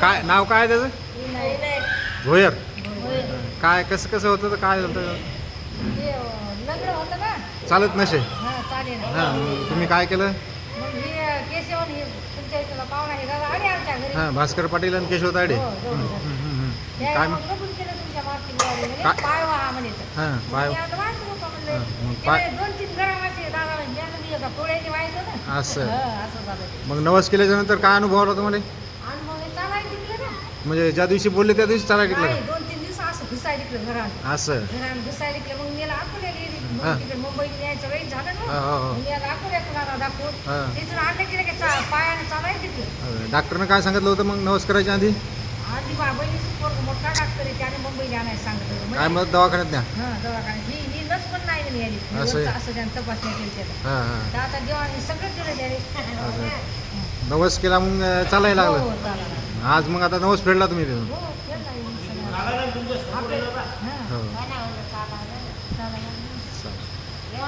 काय नाव काय त्याचं? भोयर. काय कसं कसं होतं तर काय होतं चालत नसे. हा तुम्ही काय केलं? हे हे हे हां भास्कर पाटील आणि केशव तायडे. हो, काय मग मग? कबूल केलं तुमच्या मातीला आले म्हणे, काय? पाय व्हा म्हणे तर. हां बाय मी आता वाहतो होतो म्हणले. मग ते पाय- दोन तीन घरामाचे दादा म्हणे, मी आता मी एका पोळ्याची व्हायचं ना असं. हा. मग नवस केल्याच्यानंतर काय अनुभव आला तुम्हाला आणि मग हे चालायला टिकलं ना म्हणजे ज्या दिवशी बोलले त्या दिवशी टिकलं नाही, दोन तीन दिवस असं घुसायला टिकलं घरात? असं. घरात घुसायला टिकलं मग मला अकोल्या गेली. हा. मग तिकडे मुंबईला यायचं वेळ झालं हा, ना. हा, हा. मग याला अकोल्या कुणाला दाखवून. हा. तिथून आणलं की लगेच चा- पायाने चालायला टिकलं डॉक्टरनं काय सांगितलं होतं मग? नवस करायच्या आधी? आधी बा बहिणीची पोरग मोठा डॉक्टर आहे त्याने मुंबईला आणायला सांगितलं. काय म्हणजे- मग दवाखान्यात न्या. हा दवाखान्यात. ही ही लस पण नाही म्हणे याली. असं आहे. वरचं असं त्याने तपासण्या केली त्याला हां हां. तर आता देवाने सगळं केलं त्याने. नवस केला मग अं, चालायला हो, लागलं. चालेल. आज मग आता नवस फेडला तुम्ही तिथून हो, सगळं. आपलं-.